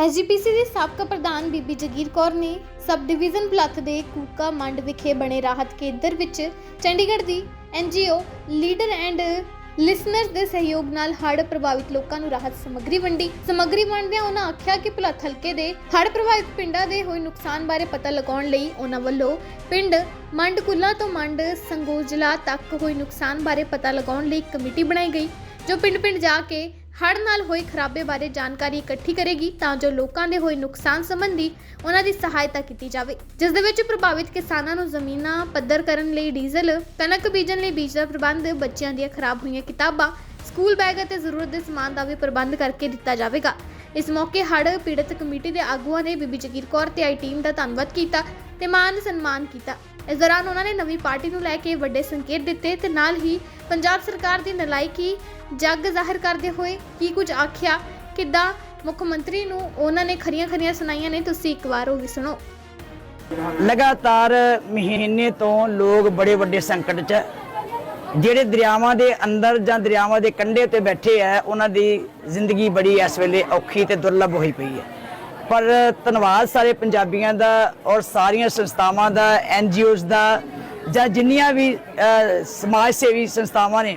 SGPC ਦੀ ਸਾਬਕਾ ਪ੍ਰਧਾਨ ਬੀਬੀ ਜਗੀਰ ਕੌਰ ਨੇ ਸਬ ਡਿਵੀਜ਼ਨ ਬਲੱਥ ਦੇ ਕੂਕਾ ਮੰਡ ਵਿਖੇ ਬਣੇ ਰਾਹਤ ਕੇਂਦਰ ਵਿੱਚ ਚੰਡੀਗੜ੍ਹ ਦੀ ਐਨਜੀਓ ਲੀਡਰ ਐਂਡ ਲਿਸਨਰਸ ਦੇ ਸਹਿਯੋਗ ਨਾਲ ਹੜ੍ਹ ਪ੍ਰਭਾਵਿਤ ਲੋਕਾਂ ਨੂੰ ਰਾਹਤ ਸਮੱਗਰੀ ਵੰਡੀ। ਸਮੱਗਰੀ ਵੰਡਦਿਆਂ ਉਹਨਾਂ ਆਖਿਆ ਕਿ ਭੁਲੱਥ ਹਲਕੇ ਦੇ ਹੜ੍ਹ ਪ੍ਰਭਾਵਿਤ ਪਿੰਡਾਂ ਦੇ ਹੋਏ ਨੁਕਸਾਨ ਬਾਰੇ ਪਤਾ ਲਗਾਉਣ ਲਈ ਉਹਨਾਂ ਵੱਲੋਂ ਪਿੰਡ ਮੰਡ ਕੁੱਲਾ ਤੋਂ ਮੰਡ ਸੰਗੋਜਲਾ ਤੱਕ ਹੋਏ ਨੁਕਸਾਨ ਬਾਰੇ ਪਤਾ ਲਗਾਉਣ ਲਈ ਇੱਕ ਕਮੇਟੀ ਬਣਾਈ ਗਈ, ਜੋ ਪਿੰਡ-ਪਿੰਡ ਜਾ ਕੇ ਹੜ੍ਹ ਨਾਲ ਹੋਏ ਖਰਾਬੇ ਬਾਰੇ ਜਾਣਕਾਰੀ ਇਕੱਠੀ ਕਰੇਗੀ ਤਾਂ ਜੋ ਲੋਕਾਂ ਦੇ ਹੋਏ ਨੁਕਸਾਨ ਸੰਬੰਧੀ ਉਹਨਾਂ ਦੀ ਸਹਾਇਤਾ ਕੀਤੀ ਜਾਵੇ। ਜਿਸ ਦੇ ਵਿੱਚ ਪ੍ਰਭਾਵਿਤ ਕਿਸਾਨਾਂ ਨੂੰ ਜ਼ਮੀਨਾਂ ਪੱਧਰ ਕਰਨ ਲਈ ਡੀਜ਼ਲ, ਕਣਕ ਬੀਜਣ ਲਈ ਬੀਜ ਦਾ ਪ੍ਰਬੰਧ, ਬੱਚਿਆਂ ਦੀਆਂ ਖਰਾਬ ਹੋਈਆਂ ਕਿਤਾਬਾਂ, ਸਕੂਲ ਬੈਗ ਅਤੇ ਜ਼ਰੂਰਤ ਦੇ ਸਮਾਨ ਦਾ ਵੀ ਪ੍ਰਬੰਧ ਕਰਕੇ ਦਿੱਤਾ ਜਾਵੇਗਾ। ਇਸ ਮੌਕੇ ਹੜ੍ਹ ਪੀੜਤ ਕਮੇਟੀ ਦੇ ਆਗੂਆਂ ਨੇ ਬੀਬੀ ਜਗੀਰ ਕੌਰ ਤੇ ਆਈ ਟੀਮ ਦਾ ਧੰਨਵਾਦ ਕੀਤਾ ਤੇ ਮਾਨ ਸਨਮਾਨ ਕੀਤਾ। ਇਸ ਦੌਰਾਨ ਉਹਨਾਂ ਨੇ ਨਵੀਂ ਪਾਰਟੀ ਨੂੰ ਲੈ ਕੇ ਵੱਡੇ ਸੰਕੇਤ ਦਿੱਤੇ ਤੇ ਨਾਲ ਹੀ ਪੰਜਾਬ ਸਰਕਾਰ ਦੀ ਨਲਾਇਕੀ ਜੱਗ ਜ਼ਾਹਿਰ ਕਰਦੇ ਹੋਏ ਕੀ ਕੁਝ ਆਖਿਆ, ਕਿੱਦਾਂ ਮੁੱਖ ਮੰਤਰੀ ਨੂੰ ਉਹਨਾਂ ਨੇ ਖਰੀਆਂ ਖਰੀਆਂ ਸੁਣਾਈਆਂ ਨੇ, ਤੁਸੀਂ ਇੱਕ ਵਾਰ ਉਹ ਵੀ ਸੁਣੋ। ਲਗਾਤਾਰ ਮਹੀਨੇ ਤੋਂ ਲੋਕ ਬੜੇ ਵੱਡੇ ਸੰਕਟ 'ਚ ਜਿਹੜੇ ਦਰਿਆਵਾਂ ਦੇ ਅੰਦਰ ਜਾਂ ਦਰਿਆਵਾਂ ਦੇ ਕੰਢੇ ਤੇ ਬੈਠੇ ਆ, ਉਹਨਾਂ ਦੀ ਜ਼ਿੰਦਗੀ ਬੜੀ ਇਸ ਵੇਲੇ ਔਖੀ ਤੇ ਦੁਰਲਭ ਹੋਈ ਪਈ ਹੈ। ਪਰ ਧੰਨਵਾਦ ਸਾਰੇ ਪੰਜਾਬੀਆਂ ਦਾ ਔਰ ਸਾਰੀਆਂ ਸੰਸਥਾਵਾਂ ਦਾ ਐਨਜੀਓਜ਼ ਦਾ, ਜਾਂ ਜਿੰਨੀਆਂ ਵੀ ਸਮਾਜ ਸੇਵੀ ਸੰਸਥਾਵਾਂ ਨੇ,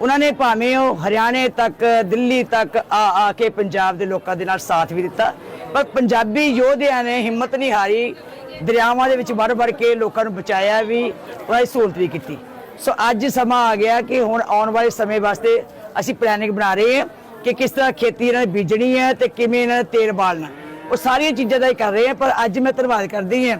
ਉਹਨਾਂ ਨੇ ਭਾਵੇਂ ਉਹ ਹਰਿਆਣੇ ਤੱਕ, ਦਿੱਲੀ ਤੱਕ ਆ ਆ ਕੇ ਪੰਜਾਬ ਦੇ ਲੋਕਾਂ ਦੇ ਨਾਲ ਸਾਥ ਵੀ ਦਿੱਤਾ। ਪਰ ਪੰਜਾਬੀ ਯੋਧਿਆਂ ਨੇ ਹਿੰਮਤ ਨਹੀਂ ਹਾਰੀ, ਦਰਿਆਵਾਂ ਦੇ ਵਿੱਚ ਵੜ ਵੜ ਕੇ ਲੋਕਾਂ ਨੂੰ ਬਚਾਇਆ ਵੀ, ਉਹਨਾਂ ਦੀ ਸਹੂਲਤ ਵੀ ਕੀਤੀ। ਸੋ ਅੱਜ ਸਮਾਂ ਆ ਗਿਆ ਕਿ ਹੁਣ ਆਉਣ ਵਾਲੇ ਸਮੇਂ ਵਾਸਤੇ ਅਸੀਂ ਪਲੈਨਿੰਗ ਬਣਾ ਰਹੇ ਹਾਂ ਕਿ ਕਿਸ ਤਰ੍ਹਾਂ ਖੇਤੀ ਇਹਨਾਂ ਨੇ ਬੀਜਣੀ ਹੈ ਤੇ ਕਿਵੇਂ ਇਹਨਾਂ ਨੇ ਤੇਲ ਬਾਲਣਾ। ਉਹ ਸਾਰੀਆਂ ਚੀਜ਼ਾਂ ਦਾ ਹੀ ਕਰ ਰਹੇ ਹਾਂ, ਪਰ ਅੱਜ ਮੈਂ ਧੰਨਵਾਦ ਕਰਦੀ ਹਾਂ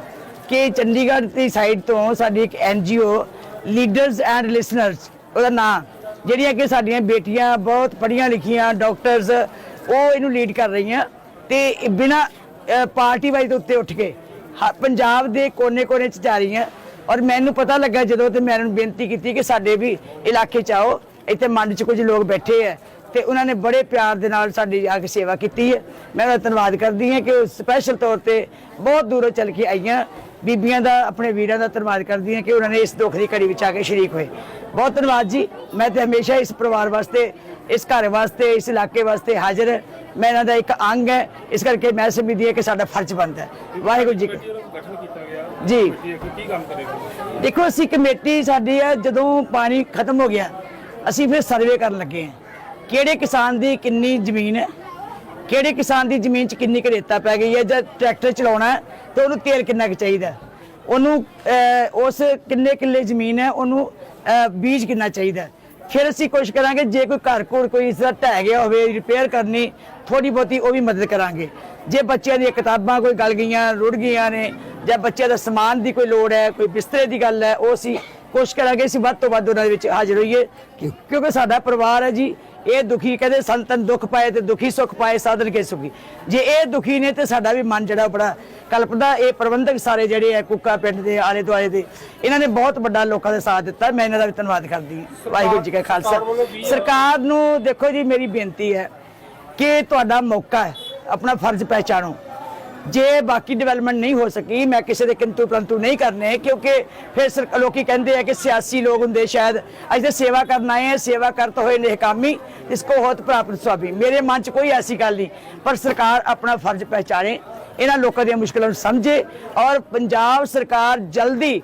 ਕਿ ਚੰਡੀਗੜ੍ਹ ਦੀ ਸਾਈਡ ਤੋਂ ਸਾਡੀ ਇੱਕ ਐਨਜੀਓ ਲੀਡਰਸ ਐਂਡ ਲਿਸਨਰਸ ਉਹਦਾ ਨਾਮ ਜਿਹੜੀਆਂ ਕਿ ਸਾਡੀਆਂ ਬੇਟੀਆਂ ਬਹੁਤ ਪੜ੍ਹੀਆਂ ਲਿਖੀਆਂ ਡਾਕਟਰਸ ਉਹ ਇਹਨੂੰ ਲੀਡ ਕਰ ਰਹੀਆਂ ਤੇ ਬਿਨਾ ਪਾਰਟੀ ਵਾਈਜ਼ ਦੇ ਉੱਤੇ ਉੱਠ ਕੇ ਹ- ਪੰਜਾਬ ਦੇ ਕੋਨੇ-ਕੋਨੇ ਚ ਜਾ ਰਹੀਆਂ। ਔਰ ਮੈਨੂੰ ਪਤਾ ਲੱਗਾ ਜਦੋਂ ਤੇ ਮੈਂ ਉਹਨਾਂ ਨੂੰ ਬੇਨਤੀ ਕੀਤੀ ਕਿ ਸਾਡੇ ਵੀ ਇਲਾਕੇ ਚ ਆਓ, ਇੱਥੇ ਮੰਡ ਚ ਕੁਝ ਲੋਕ ਬੈਠੇ ਐ ਤੇ ਉਹਨਾਂ ਨੇ ਬੜੇ ਪਿਆਰ ਦੇ ਨਾਲ ਸਾਡੀ ਆ ਕੇ ਸੇਵਾ ਕੀਤੀ ਹੈ। ਮੈਂ ਉਹਦਾ ਧੰਨਵਾਦ ਕਰਦੀ ਹਾਂ ਕਿ ਉਹ ਸਪੈਸ਼ਲ ਤੌਰ ਤੇ ਬਹੁਤ ਦੂਰੋਂ ਚੱਲ ਕੇ ਆਈਆਂ। ਬੀਬੀਆਂ ਦਾ, ਆਪਣੇ ਵੀਰਾਂ ਦਾ ਧੰਨਵਾਦ ਕਰਦੀ ਹਾਂ ਕਿ ਉਹਨਾਂ ਨੇ ਇਸ ਦੁੱਖ ਦੀ ਘੜੀ ਵਿੱਚ ਆ ਕੇ ਸ਼ਰੀਕ ਹੋਏ। ਬਹੁਤ ਧੰਨਵਾਦ ਜੀ। ਮੈਂ ਤੇ ਹਮੇਸ਼ਾ ਇਸ ਪਰਿਵਾਰ ਵਾਸਤੇ ਇਸ ਘਰ ਵਾਸਤੇ ਇਸ ਇਲਾਕੇ ਵਾਸਤੇ ਹਾਜ਼ਰ ਹਾਂ। ਮੈਂ ਇਹਨਾਂ ਦਾ ਇੱਕ ਅੰਗ ਹੈ। ਇਸ ਕਰਕੇ ਮੈਂ ਸਮਝਦੀ ਹਾਂ ਕਿ ਸਾਡਾ ਫਰਜ਼ ਬਣਦਾ ਹੈ। ਵਾਹਿਗੁਰੂ ਜੀ ਜੀ। ਦੇਖੋ ਅਸੀਂ ਕਮੇਟੀ ਸਾਡੀ ਹੈ ਜਦੋਂ ਪਾਣੀ ਖਤਮ ਹੋ ਗਿਆ ਅਸੀਂ ਫਿਰ ਸਰਵੇ ਕਰਨ ਲੱਗੇ ਹਾਂ। ਕਿਹੜੇ ਕਿਸਾਨ ਦੀ ਕਿੰਨੀ ਜ਼ਮੀਨ ਹੈ? ਕਿਹੜੇ ਕਿਸਾਨ ਦੀ ਜ਼ਮੀਨ 'ਚ ਕਿੰਨੀ ਕੁ ਰੇਤਾ ਪੈ ਗਈ ਹੈ ਜਾਂ ਟਰੈਕਟਰ ਚਲਾਉਣਾ ਹੈ ਤੇ ਉਹਨੂੰ ਤੇਲ ਕਿੰਨਾ ਕੁ ਚਾਹੀਦਾ? ਉਹਨੂੰ ਉਸ ਕਿੰਨੇ ਕਿੱਲੇ ਜ਼ਮੀਨ ਹੈ ਉਹਨੂੰ ਬੀਜ ਕਿੰਨਾ ਚਾਹੀਦਾ? ਫਿਰ ਅਸੀਂ ਕੋਸ਼ਿਸ਼ ਕਰਾਂਗੇ ਜੇ ਕੋਈ ਘਰ ਕੋਲ ਕੋਈ ਇਸ ਦਾ ਢਹਿ ਗਿਆ ਹੋਵੇ ਰਿਪੇਅਰ ਕਰਨੀ ਥੋੜੀ ਬਹੁਤੀ ਉਹ ਵੀ ਮਦਦ ਕਰਾਂਗੇ। ਜੇ ਬੱਚਿਆਂ ਦੀਆਂ ਕਿਤਾਬਾਂ ਕੋਈ ਗਲ ਗਈਆਂ, ਰੁੜ ਗਈਆਂ ਨੇ, ਜਾਂ ਬੱਚਿਆਂ ਦਾ ਸਮਾਨ ਦੀ ਕੋਈ ਲੋੜ ਹੈ, ਕੋਈ ਬਿਸਤਰੇ ਦੀ ਗੱਲ ਹੈ, ਉਹ ਅਸੀਂ ਕੋਸ਼ਿਸ਼ ਕਰਾਂਗੇ ਅਸੀਂ ਵੱਧ ਤੋਂ ਵੱਧ ਉਹਨਾਂ ਦੇ ਵਿੱਚ ਹਾਜ਼ਰ ਹੋਈਏ, ਕਿਉਂ- ਕਿਉਂਕਿ ਸਾਡਾ ਪਰਿਵਾਰ ਹੈ ਜੀ ਇਹ ਦੁਖੀ ਕਹਿੰਦੇ ਸੰਤਨ ਦੁੱਖ ਪਾਏ ਤੇ ਦੁਖੀ ਸੁਖ ਪਾਏ ਸਾਧਨ ਕੇ ਸੁਖੀ। ਜੇ ਇਹ ਦੁਖੀ ਨੇ ਤੇ ਸਾਡਾ ਵੀ ਮਨ ਜਿਹੜਾ ਬੜਾ ਕਲਪਦਾ ਇਹ ਪ੍ਰਬੰਧਕ ਸਾਰੇ ਜਿਹੜੇ ਆ ਕੁੱਕਾ ਪਿੰਡ ਦੇ ਆਲੇ ਦੁਆਲੇ ਦੇ ਇਹਨਾਂ ਨੇ ਬਹੁਤ ਵੱਡਾ ਲੋਕਾਂ ਦਾ ਸਾਥ ਦਿੱਤਾ ਮੈਂ ਇਹਨਾਂ ਦਾ ਵੀ ਧੰਨਵਾਦ ਕਰਦੀ ਹਾਂ। ਵਾਹਿਗੁਰੂ ਜੀ ਕਾ ਖਾਲਸਾ। ਸਰਕਾਰ ਨੂੰ ਦੇਖੋ ਜੀ ਮੇਰੀ ਬੇਨਤੀ ਹੈ ਕਿ ਤੁਹਾਡਾ ਮੌਕਾ ਹੈ ਆਪਣਾ ਫਰਜ਼ ਪਹਿਚਾਣੋ। ਜੇ ਬਾਕੀ ਡਿਵੈਲਪਮੈਂਟ ਨਹੀਂ ਹੋ ਸਕੀ, ਮੈਂ ਕਿਸੇ ਦੇ ਕਿੰਤੂ ਪਰੰਤੂ ਨਹੀਂ ਕਰਨੇ, ਕਿਉਂਕਿ ਫਿਰ ਸਰ- ਲੋਕੀ ਕਹਿੰਦੇ ਆ ਕਿ ਸਿਆਸੀ ਲੋਕ ਹੁੰਦੇ ਸ਼ਾਇਦ ਅਸੀਂ ਤਾਂ ਸੇਵਾ ਕਰਨ ਆਏ ਹਾਂ, ਸੇਵਾ ਕਰਤ ਹੋਏ ਨਿਹਕਾਮੀ ਇਸ ਕੋ ਹੋਤ ਪ੍ਰਾਪਤ ਸੁਆਬੀ ਮੇਰੇ ਮਨ 'ਚ ਕੋਈ ਐਸੀ ਗੱਲ ਨਹੀਂ, ਪਰ ਸਰਕਾਰ ਆਪਣਾ ਫਰਜ਼ ਪਹਿਚਾਣੇ, ਇਹਨਾਂ ਲੋਕਾਂ ਦੀਆਂ ਮੁਸ਼ਕਲਾਂ ਨੂੰ ਸਮਝੇ ਔਰ ਪੰਜਾਬ ਸਰਕਾਰ ਜਲਦੀ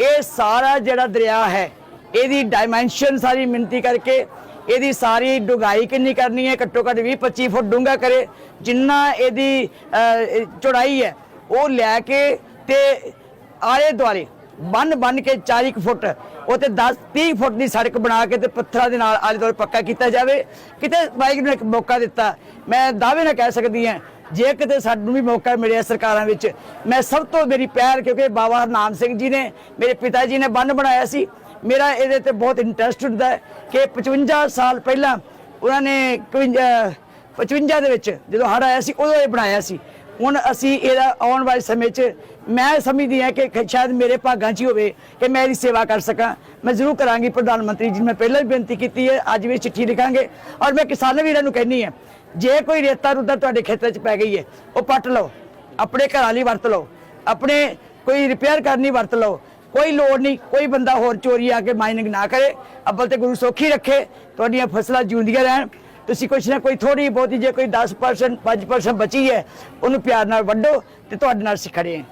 ਇਹ ਸਾਰਾ ਜਿਹੜਾ ਦਰਿਆ ਹੈ, ਇਹਦੀ ਡਾਈਮੈਂਸ਼ਨ ਸਾਰੀ ਮਿਣਤੀ ਕਰਕੇ ਇਹਦੀ ਸਾਰੀ ਡੁਗਾਈ ਕਿੰਨੀ ਕਰਨੀ ਹੈ? ਘੱਟੋ ਘੱਟ 20 25 ਫੁੱਟ ਡੂੰਘਾ ਕਰੇ। ਜਿੰਨਾ ਇਹਦੀ ਚੌੜਾਈ ਹੈ, ਉਹ ਲੈ ਕੇ ਤੇ ਆਲੇ ਦੁਆਲੇ, ਬੰਨ ਬੰਨ ਕੇ 40 ਕੁ ਫੁੱਟ ਉਹ ਤੇ 10 30 ਫੁੱਟ ਦੀ ਸੜਕ ਬਣਾ ਕੇ ਤੇ ਪੱਥਰਾਂ ਦੇ ਨਾਲ ਆਲੇ ਦੁਆਲੇ ਪੱਕਾ ਕੀਤਾ ਜਾਵੇ। ਕਿਤੇ ਵਾਹਿਗੁਰੂ ਨੂੰ ਇੱਕ ਮੌਕਾ ਦਿੱਤਾ, ਮੈਂ ਦਾਅਵੇ ਨਾਲ ਕਹਿ ਸਕਦੀ ਹਾਂ, ਜੇ ਕਿਤੇ ਸਾਨੂੰ ਵੀ ਮੌਕਾ ਮਿਲਿਆ ਸਰਕਾਰਾਂ ਵਿੱਚ, ਮੈਂ ਸਭ ਤੋਂ ਮੇਰੀ ਪਹਿਲ, ਕਿਉਂਕਿ ਬਾਬਾ ਹਰਨਾਮ ਸਿੰਘ ਜੀ ਨੇ, ਮੇਰੇ ਪਿਤਾ ਜੀ ਨੇ ਬੰਨ ਬਣਾਇਆ ਸੀ। ਮੇਰਾ ਇਹਦੇ ਤੇ ਬਹੁਤ ਇੰਟਰਸਟ ਹੁੰਦਾ ਹੈ ਕਿ 55 ਸਾਲ ਪਹਿਲਾਂ ਉਹਨਾਂ ਨੇ 51 55 ਦੇ ਵਿੱਚ ਜਦੋਂ ਹੜ ਆਇਆ ਸੀ, ਉਦੋਂ ਇਹ ਬਣਾਇਆ ਸੀ। ਹੁਣ ਅਸੀਂ ਇਹਦਾ ਆਉਣ ਵਾਲੇ ਸਮੇਂ 'ਚ ਮੈਂ ਸਮਝਦੀ ਹਾਂ ਕਿ ਸ਼ਾਇਦ ਮੇਰੇ ਭਾਗਾਂ 'ਚ ਹੀ ਹੋਵੇ ਕਿ ਮੈਂ ਇਹਦੀ ਸੇਵਾ ਕਰ ਸਕਾਂ। ਮੈਂ ਜ਼ਰੂਰ ਕਰਾਂਗੀ। ਪ੍ਰਧਾਨ ਮੰਤਰੀ ਜੀ, ਮੈਂ ਪਹਿਲਾਂ ਵੀ ਬੇਨਤੀ ਕੀਤੀ ਹੈ, ਅੱਜ ਵੀ ਚਿੱਠੀ ਲਿਖਾਂਗੇ ਔਰ ਮੈਂ ਕਿਸਾਨ ਵੀਰਾਂ ਨੂੰ ਕਹਿੰਨੀ ਹੈ, ਜੇ ਕੋਈ ਰੇਤਾ ਰੁੱਤਾ ਤੁਹਾਡੇ ਖੇਤਰ 'ਚ ਪੈ ਗਈ ਹੈ, ਉਹ ਪੱਟ ਲਓ। ਆਪਣੇ ਘਰਾਂ ਲਈ ਵਰਤ ਲਓ। ਆਪਣੇ ਕੋਈ ਰਿਪੇਅਰ ਕਰਨੀ ਵਰਤ ਲਓ। ਕੋਈ ਲੋੜ ਨਹੀਂ, ਕੋਈ ਬੰਦਾ ਹੋਰ ਚੋਰੀ ਆ ਕੇ ਮਾਈਨਿੰਗ ਨਾ ਕਰੇ। ਅੱਬਲ ਤੇ ਗੁਰੂ ਸੋਖੀ ਰੱਖੇ, ਤੁਹਾਡੀਆਂ ਫਸਲਾਂ ਜਿਉਂਦੀਆਂ ਰਹਿਣ। ਤੁਸੀਂ ਕੁਛ ਨਾ ਕੋਈ ਥੋੜੀ ਬਹੁਤੀ, ਜੇ ਕੋਈ 10% 5% ਬਚੀ ਹੈ, ਉਹਨੂੰ ਪਿਆਰ ਨਾਲ ਵੱਢੋ ਤੇ ਤੁਹਾਡੇ ਨਾਲ ਸਿਖੜੇ